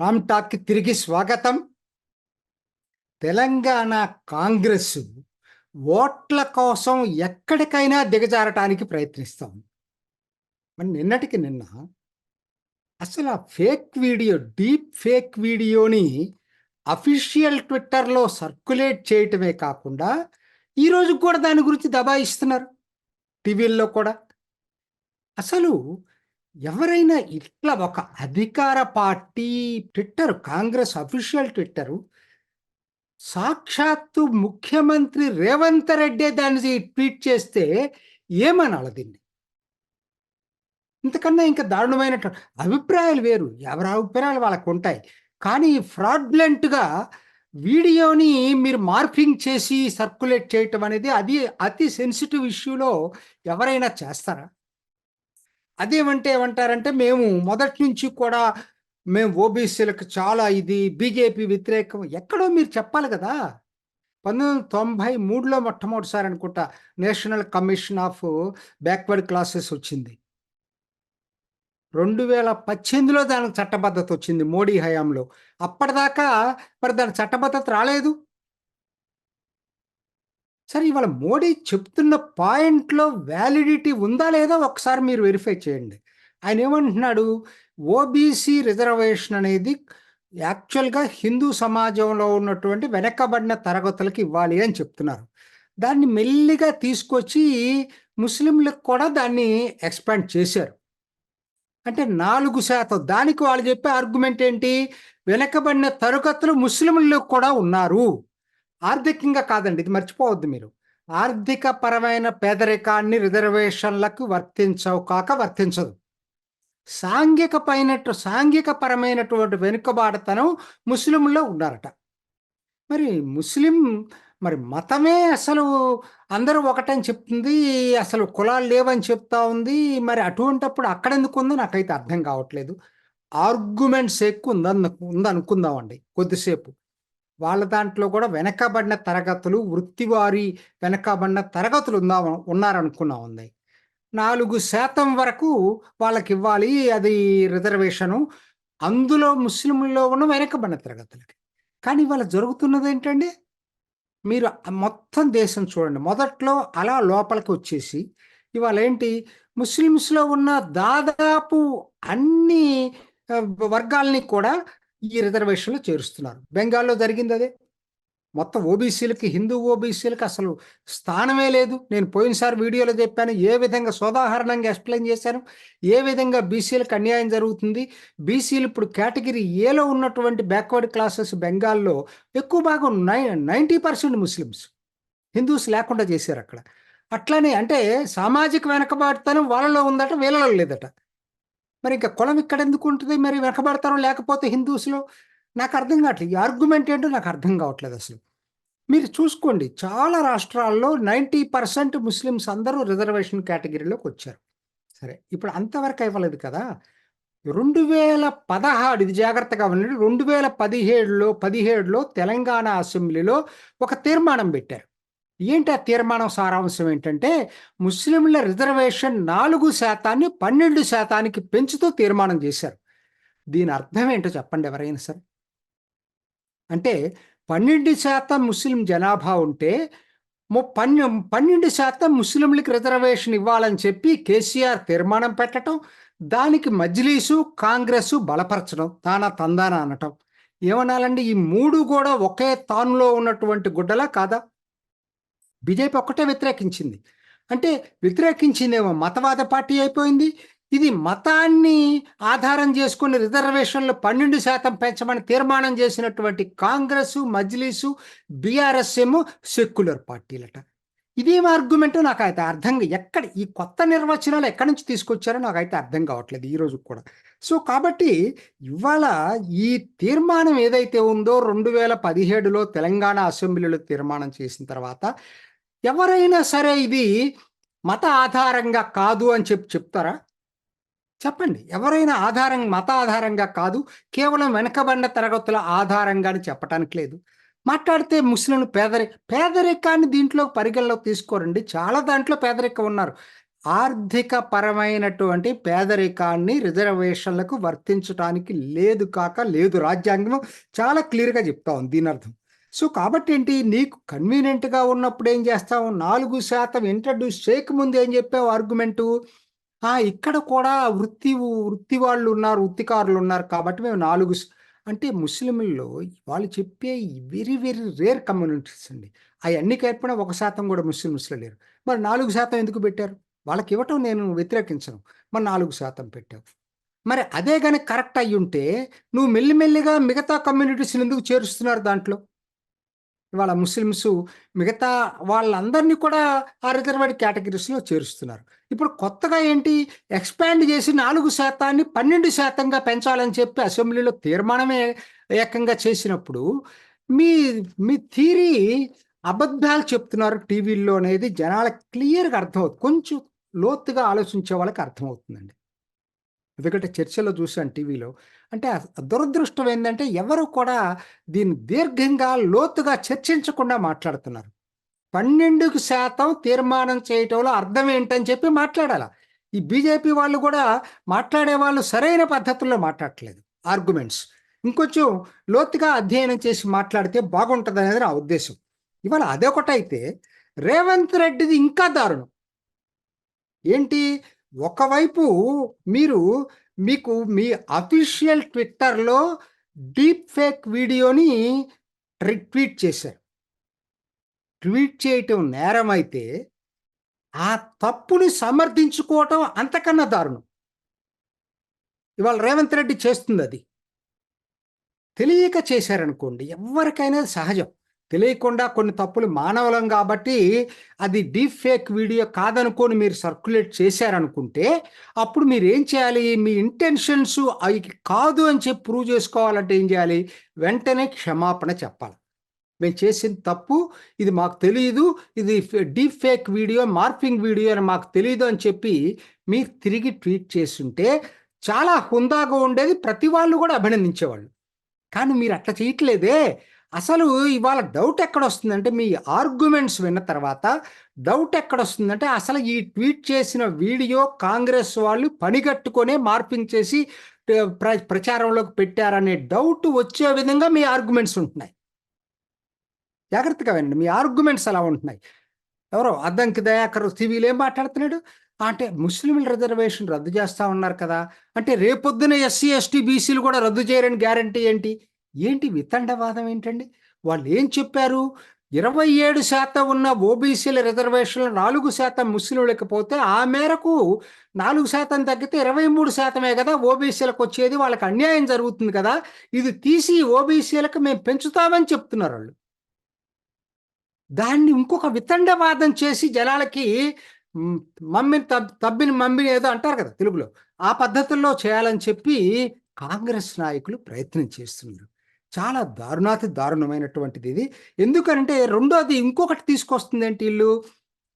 రామ్ టాక్కి తిరిగి స్వాగతం. తెలంగాణ కాంగ్రెస్ ఓట్ల కోసం ఎక్కడికైనా దిగజారటానికి ప్రయత్నిస్తాం. మరి నిన్నటికి నిన్న అసలు ఆ ఫేక్ వీడియో డీప్ ఫేక్ వీడియోని అఫీషియల్ ట్విట్టర్లో సర్క్యులేట్ చేయటమే కాకుండా ఈరోజు కూడా దాని గురించి దబాయిస్తున్నారు. టీవీల్లో కూడా. అసలు ఎవరైనా ఇట్లా ఒక అధికార party twitter congress official twitter సాక్షాత్తు ముఖ్యమంత్రి రేవంత్ రెడ్డి దాన్ని ట్వీట్ చేస్తే ఏమనాలి దీన్ని ఇంతకన్నా ఇంకా దారుణమైన అభిప్రాయాలు వేరు. ఎవరి అభిప్రాయాలు వాళ్ళకు ఉంటాయి. కానీ ఫ్రాడ్లెంట్గా వీడియోని మీరు మార్ఫింగ్ చేసి సర్క్యులేట్ చేయటం అనేది అది అతి సెన్సిటివ్ ఇష్యూలో ఎవరైనా చేస్తారా? అదేమంటే ఏమంటారంటే మేము మొదటి నుంచి కూడా మేము ఓబీసీలకు చాలా ఇది బీజేపీ వ్యతిరేకం ఎక్కడో మీరు చెప్పాలి కదా. పంతొమ్మిది వందల తొంభై మూడులో మొట్టమొదటిసారి అనుకుంటా national commission of backward classes వచ్చింది. రెండు వేల పద్దెనిమిదిలో దానికి చట్టబద్ధత వచ్చింది మోడీ హయాంలో. అప్పటిదాకా మరి దాని చట్టబద్ధత రాలేదు. సరే ఇవాళ మోడీ చెప్తున్న పాయింట్లో వ్యాలిడిటీ ఉందా లేదా ఒకసారి మీరు వెరిఫై చేయండి. ఆయన ఏమంటున్నాడు? ఓబీసీ రిజర్వేషన్ అనేది యాక్చువల్గా హిందూ సమాజంలో ఉన్నటువంటి వెనకబడిన తరగతులకు ఇవ్వాలి అని చెప్తున్నారు. దాన్ని మెల్లిగా తీసుకొచ్చి ముస్లింలకు కూడా దాన్ని ఎక్స్పాండ్ చేశారు. అంటే నాలుగు శాతం దానికి వాళ్ళు చెప్పే ఆర్గ్యుమెంట్ ఏంటి? వెనకబడిన తరగతులు ముస్లింలకు కూడా ఉన్నారు. ఆర్థికంగా కాదండి ఇది మర్చిపోవద్దు మీరు. ఆర్థిక పరమైన పేదరికాన్ని రిజర్వేషన్లకు వర్తించవు కాక వర్తించదు. సాంఘిక పైనట్టు సాంఘిక పరమైనటువంటి వెనుకబాటుతనం ముస్లింలో ఉన్నారట మరి ముస్లిం మరి మతమే అసలు అందరూ ఒకటని చెప్తుంది అసలు కులాలు లేవని చెప్తా ఉంది మరి అటువంటప్పుడు అక్కడ ఎందుకు ఉందో నాకైతే అర్థం కావట్లేదు. ఆర్గ్యుమెంట్స్ ఎక్కువ ఉందన్న ఉందనుకుందామండి కొద్దిసేపు. వాళ్ళ దాంట్లో కూడా వెనకబడిన తరగతులు వృత్తివారి వెనకబడిన తరగతులు ఉందా ఉన్నారనుకున్నా ఉంది. నాలుగు శాతం వరకు వాళ్ళకి ఇవ్వాలి అది రిజర్వేషను. అందులో ముస్లింలో ఉన్న వెనకబడిన తరగతులకి. కానీ ఇవాళ జరుగుతున్నది ఏంటండి? మీరు మొత్తం దేశం చూడండి. మొదట్లో అలా లోపలికి వచ్చేసి ఇవాళ ఏంటి? ముస్లిమ్స్లో ఉన్న దాదాపు అన్ని వర్గాల్ని కూడా ఈ రిజర్వేషన్లో చేరుస్తున్నారు. బెంగాల్లో జరిగింది అదే. మొత్తం ఓబీసీలకి హిందూ ఓబీసీలకి అసలు స్థానమే లేదు. నేను పోయినసారి వీడియోలో చెప్పాను ఏ విధంగా సోదాహరణంగా ఎక్స్ప్లెయిన్ చేశాను ఏ విధంగా బీసీలకు అన్యాయం జరుగుతుంది. బీసీలు ఇప్పుడు కేటగిరీ ఏలో ఉన్నటువంటి బ్యాక్వర్డ్ క్లాసెస్ బెంగాల్లో ఎక్కువ భాగం నై నైంటీ పర్సెంట్ ముస్లిమ్స్ హిందూస్ లేకుండా చేశారు అక్కడ. అట్లానే అంటే సామాజిక వెనకబాటుతనం వాళ్ళలో ఉందట వీళ్ళలో లేదట. మరి ఇంకా కులం ఇక్కడ ఎందుకు ఉంటుంది? మరి వెనకబడతారో లేకపోతే హిందూస్లో? నాకు అర్థం కావట్లేదు. ఈ ఆర్గ్యుమెంట్ ఏంటో నాకు అర్థం కావట్లేదు అసలు. మీరు చూసుకోండి. చాలా రాష్ట్రాల్లో నైంటీ పర్సెంట్ ముస్లిమ్స్ అందరూ రిజర్వేషన్ కేటగిరీలోకి వచ్చారు. సరే ఇప్పుడు అంతవరకు ఇవ్వలేదు కదా? రెండు వేల పదహారు ఇది జాగ్రత్తగా ఉండండి. రెండు వేల పదిహేడులో పదిహేడులో తెలంగాణ అసెంబ్లీలో ఒక తీర్మానం పెట్టారు. ఏంటి ఆ తీర్మానం సారాంశం ఏంటంటే ముస్లింల రిజర్వేషన్ నాలుగు శాతాన్ని పన్నెండు శాతానికి పెంచుతూ తీర్మానం చేశారు. దీని అర్థం ఏంటో చెప్పండి ఎవరైనా సరే. అంటే పన్నెండు శాతం ముస్లిం జనాభా ఉంటే పన్నె పన్నెండు శాతం ముస్లింలకు రిజర్వేషన్ ఇవ్వాలని చెప్పి కేసీఆర్ తీర్మానం పెట్టడం దానికి మజ్లీసు కాంగ్రెస్ బలపరచడం తానా తందాన అనటం. ఏమనాలండి? ఈ మూడు కూడా ఒకే తానులో ఉన్నటువంటి గుడ్డలా కాదా? బీజేపీ ఒక్కటే వ్యతిరేకించింది. అంటే వ్యతిరేకించిందేమో మతవాద పార్టీ అయిపోయింది. ఇది మతాన్ని ఆధారం చేసుకుని రిజర్వేషన్లు పన్నెండు శాతం పెంచమని తీర్మానం చేసినటువంటి కాంగ్రెస్ మజ్లీసు బీఆర్ఎస్ ఏమో సెక్యులర్ పార్టీలట. ఇదేం ఆర్గ్యుమెంట్ నాకు అయితే అర్థం ఎక్కడ ఈ కొత్త నిర్వచనాలు ఎక్కడి నుంచి తీసుకొచ్చారో నాకు అయితే అర్థం కావట్లేదు ఈ రోజు కూడా. సో కాబట్టి ఇవాళ ఈ తీర్మానం ఏదైతే ఉందో రెండు వేల పదిహేడులో తెలంగాణ అసెంబ్లీలో తీర్మానం చేసిన తర్వాత ఎవరైనా సరే ఇది మత ఆధారంగా కాదు అని చెప్పి చెప్తారా? చెప్పండి. ఎవరైనా ఆధారం మత ఆధారంగా కాదు కేవలం వెనకబడిన తరగతుల ఆధారంగా చెప్పటానికి లేదు. మాట్లాడితే ముస్లింలు పేదరి పేదరికాన్ని దీంట్లో పరిగణలోకి తీసుకోరండి. చాలా దాంట్లో పేదరికం ఉన్నారు. ఆర్థిక పరమైనటువంటి పేదరికాన్ని రిజర్వేషన్లకు వర్తించడానికి లేదు కాక లేదు రాజ్యాంగం. చాలా క్లియర్గా చెప్తా ఉంది దీని అర్థం సో కాబట్టి ఏంటి నీకు కన్వీనియంట్గా ఉన్నప్పుడు ఏం చేస్తావు? నాలుగు శాతం ఇంట్రడ్యూస్ చేయకముందు ఏం చెప్పావు ఆర్గ్యుమెంటు ఇక్కడ కూడా వృత్తి వృత్తి వాళ్ళు ఉన్నారు వృత్తికారులు ఉన్నారు కాబట్టి మేము నాలుగు అంటే ముస్లింల్లో వాళ్ళు చెప్పే వెరీ వెరీ రేర్ కమ్యూనిటీస్ అండి. అవన్నీ ఏర్పడిన ఒక శాతం కూడా ముస్లింస్లో లేరు. మరి నాలుగు శాతం ఎందుకు పెట్టారు? వాళ్ళకి ఇవ్వటం నేను వ్యతిరేకించను. మరి నాలుగు శాతం పెట్టావు. మరి అదే కానీ కరెక్ట్ అయ్యి ఉంటే నువ్వు మెల్లిమెల్లిగా మిగతా కమ్యూనిటీస్ని ఎందుకు చేరుస్తున్నారు దాంట్లో? ఇవాళ ముస్లిమ్స్ మిగతా వాళ్ళందరినీ కూడా ఆ రిజర్వ్డ్ కేటగిరీస్లో చేరుస్తున్నారు. ఇప్పుడు కొత్తగా ఏంటి? ఎక్స్పాండ్ చేసి నాలుగు శాతాన్ని పన్నెండు శాతంగా పెంచాలని చెప్పి అసెంబ్లీలో తీర్మానమే ఏకంగా చేసినప్పుడు మీ మీ థీరీ అబద్ధాలు చెప్తున్నారు టీవీల్లో అనేది జనాలకు క్లియర్గా అర్థమవుతుంది. కొంచెం లోతుగా ఆలోచించే వాళ్ళకి అర్థమవుతుందండి. ఎందుకంటే చర్చలో చూశాను టీవీలో అంటే దురదృష్టం ఏంటంటే ఎవరు కూడా దీన్ని దీర్ఘంగా లోతుగా చర్చించకుండా మాట్లాడుతున్నారు. పన్నెండుకు శాతం తీర్మానం చేయటంలో అర్థం ఏంటని చెప్పి మాట్లాడాల. ఈ బీజేపీ వాళ్ళు కూడా మాట్లాడే వాళ్ళు సరైన పద్ధతుల్లో మాట్లాడట్లేదు. ఆర్గ్యుమెంట్స్. ఇంకొంచెం లోతుగా అధ్యయనం చేసి మాట్లాడితే బాగుంటుంది అనేది నా ఉద్దేశం. ఇవాళ అదొకటైతే రేవంత్ రెడ్డిది ఇంకా దారుణం. ఏంటి? ఒకవైపు మీరు మీకు మీ అఫీషియల్ ట్విట్టర్లో డీప్ ఫేక్ వీడియోని ట్వీట్ చేశారు. ట్వీట్ చేయటం నేరం అయితే ఆ తప్పుని సమర్థించుకోవటం అంతకన్నా దారుణం. ఇవాళ రేవంత్ రెడ్డి చేస్తుంది అది. తెలియక చేశారనుకోండి ఎవరికైనా సహజం. తెలియకుండా కొన్ని తప్పులు మానవలం కాబట్టి అది డీప్ ఫేక్ వీడియో కాదనుకొని మీరు సర్క్యులేట్ చేశారనుకుంటే అప్పుడు మీరు ఏం చేయాలి? మీ ఇంటెన్షన్స్ అవి కాదు అని చెప్పి ప్రూవ్ చేసుకోవాలంటే ఏం చేయాలి? వెంటనే క్షమాపణ చెప్పాలి. మేము చేసిన తప్పు ఇది మాకు తెలియదు ఇది deep fake video morphing video అని మాకు తెలియదు అని చెప్పి మీరు తిరిగి ట్వీట్ చేస్తుంటే చాలా హుందాగా ఉండేది ప్రతి వాళ్ళు కూడా అభినందించేవాళ్ళు. కానీ మీరు అట్లా చేయట్లేదే. అసలు ఇవాళ డౌట్ ఎక్కడ వస్తుందంటే మీ ఆర్గ్యుమెంట్స్ విన్న తర్వాత డౌట్ ఎక్కడ వస్తుందంటే అసలు ఈ ట్వీట్ చేసిన వీడియో కాంగ్రెస్ వాళ్ళు పనిగట్టుకొనే మార్పింగ్ చేసి ప్ర ప్రచారంలోకి పెట్టారనే డౌట్ వచ్చే విధంగా మీ ఆర్గ్యుమెంట్స్ ఉంటున్నాయి. జాగ్రత్తగా వినండి మీ ఆర్గ్యుమెంట్స్ అలా ఉంటున్నాయి. ఎవరో అద్దంకి దయాకర్ టీవీలో ఏం మాట్లాడుతున్నాడు? అంటే ముస్లింల రిజర్వేషన్ రద్దు చేస్తా ఉన్నారు కదా అంటే రేపొద్దున ఎస్సీ ఎస్టీ బీసీలు కూడా రద్దు చేయరని గ్యారంటీ ఏంటి? ఏంటి వితండవాదం ఏంటండి? వాళ్ళు ఏం చెప్పారు? ఇరవై ఏడు శాతం ఉన్న ఓబీసీల రిజర్వేషన్లు నాలుగు శాతం ముస్లింలకు పోతే ఆ మేరకు నాలుగు శాతం తగ్గితే ఇరవై మూడు శాతమే కదా ఓబీసీలకు వచ్చేది. వాళ్ళకి అన్యాయం జరుగుతుంది కదా. ఇది తీసి ఓబీసీలకు మేము పెంచుతామని చెప్తున్నారు వాళ్ళు. దాన్ని ఇంకొక వితండవాదం చేసి జనాలకి మమ్మిని తబ్ తబ్బిని మమ్మిని ఏదో అంటారు కదా తెలుగులో. ఆ పద్ధతుల్లో చేయాలని చెప్పి కాంగ్రెస్ నాయకులు ప్రయత్నం చేస్తున్నారు. చాలా దారుణాతి దారుణమైనటువంటిది ఇది. ఎందుకంటే రెండోది ఇంకొకటి తీసుకొస్తుంది ఏంటి వీళ్ళు?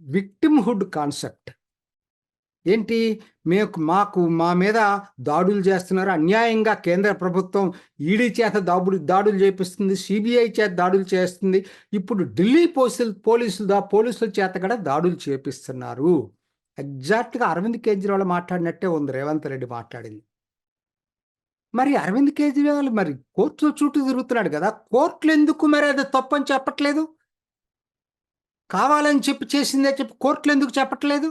Victimhood concept. ఏంటి? మేము మాకు మా మీద దాడులు చేస్తున్నారు. అన్యాయంగా కేంద్ర ప్రభుత్వం ఈడీ చేత దాడులు దాడులు చేపిస్తుంది. సిబిఐ చేత దాడులు చేస్తుంది. ఇప్పుడు ఢిల్లీ పోలీసులు పోలీసులు దా పోలీసుల చేత కూడా దాడులు చేపిస్తున్నారు. ఎగ్జాక్ట్గా అరవింద్ కేజ్రీవాల్ మాట్లాడినట్టే ఉంది. రేవంత్ రెడ్డి మాట్లాడింది. మరి అరవింద్ కేజ్రీవాల్ మరి కోర్టులో చుట్టూ తిరుగుతున్నాడు కదా కోర్టులు ఎందుకు మరి అది తప్పని చెప్పట్లేదు? కావాలని చెప్పి చేసిందే చెప్పి కోర్టులు ఎందుకు చెప్పట్లేదు?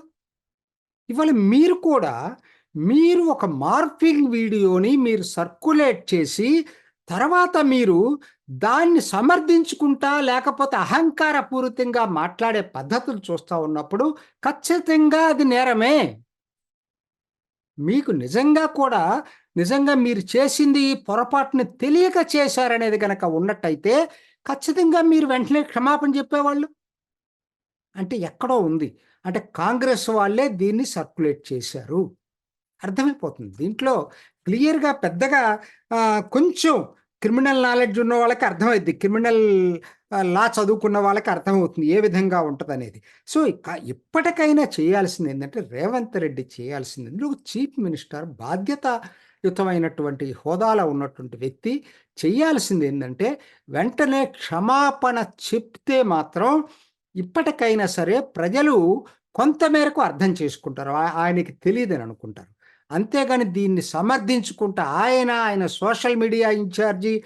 ఇవాళ మీరు కూడా మీరు ఒక మార్ఫింగ్ వీడియోని మీరు సర్క్యులేట్ చేసి తర్వాత మీరు దాన్ని సమర్థించుకుంటా లేకపోతే అహంకారపూరితంగా మాట్లాడే పద్ధతులు చూస్తూ ఉన్నప్పుడు ఖచ్చితంగా అది నేరమే. మీకు నిజంగా కూడా నిజంగా మీరు చేసింది పొరపాటుని తెలియక చేశారనేది కనుక ఉన్నట్టయితే ఖచ్చితంగా మీరు వెంటనే క్షమాపణ చెప్పేవాళ్ళు. అంటే ఎక్కడో ఉంది. అంటే కాంగ్రెస్ వాళ్ళే దీన్ని సర్క్యులేట్ చేశారు. అర్థమైపోతుంది. దీంట్లో క్లియర్గా పెద్దగా కొంచెం క్రిమినల్ నాలెడ్జ్ ఉన్న వాళ్ళకి అర్థమైద్ది. క్రిమినల్ లా చదువుకున్న వాళ్ళకి అర్థమవుతుంది ఏ విధంగా ఉంటుంది అనేది సో ఇక ఇప్పటికైనా చేయాల్సింది ఏంటంటే రేవంత్ రెడ్డి చేయాల్సింది ఒక చీఫ్ మినిస్టర్ బాధ్యతాయుతమైనటువంటి హోదాలో ఉన్నటువంటి వ్యక్తి చేయాల్సింది ఏంటంటే వెంటనే క్షమాపణ చెప్తే మాత్రం ఇప్పటికైనా సరే ప్రజలు కొంతమేరకు అర్థం చేసుకుంటారు. ఆ- ఆయనకి తెలియదని అనుకుంటారు. అంతేగాని దీన్ని సమర్థించుకుంటా ఆయన ఆయన social media incharge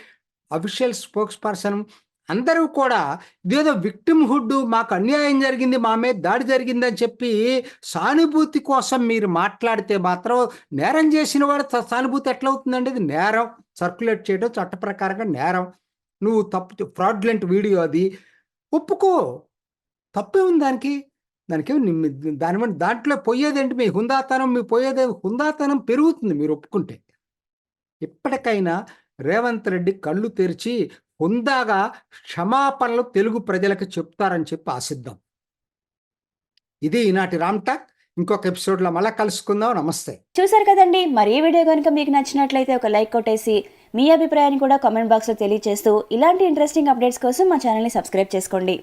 official spokesperson అందరూ కూడా ఇదేదో విక్టిమ్హుడ్ మాకు అన్యాయం జరిగింది మా మీద దాడి జరిగిందని చెప్పి సానుభూతి కోసం మీరు మాట్లాడితే మాత్రం నేరం చేసిన వాడు సానుభూతి ఎట్లా అవుతుందండి ఇది నేరం. సర్క్యులేట్ చేయడం చట్ట ప్రకారంగా నేరం. నువ్వు తప్పు ఫ్రాడ్లెంట్ వీడియో అది. ఒప్పుకో. తప్పే ఉంది దానికి. దానికి దాని దాంట్లో పోయేదేంటి? మీ హుందాతనం మీ పోయేదే హుందాతనం పెరుగుతుంది మీరు ఒప్పుకుంటే. ఇప్పటికైనా రేవంత్ రెడ్డి కళ్ళు తెరిచి హుందాగా క్షమాపణలు తెలుగు ప్రజలకు చెప్తారని చెప్పి ఆశిద్దాం. ఇది ఈనాటి రామ్ టాక్. ఇంకొక ఎపిసోడ్లో మళ్ళీ కలుసుకుందాం. నమస్తే. చూసారు కదండి. మరి ఈ వీడియో కనుక మీకు నచ్చినట్లయితే ఒక లైక్ కొట్టేసి మీ అభిప్రాయాన్ని కూడా కామెంట్ బాక్స్లో తెలియజేస్తూ ఇలాంటి ఇంట్రెస్టింగ్ అప్డేట్స్ కోసం మా ఛానల్ని సబ్స్క్రైబ్ చేసుకోండి.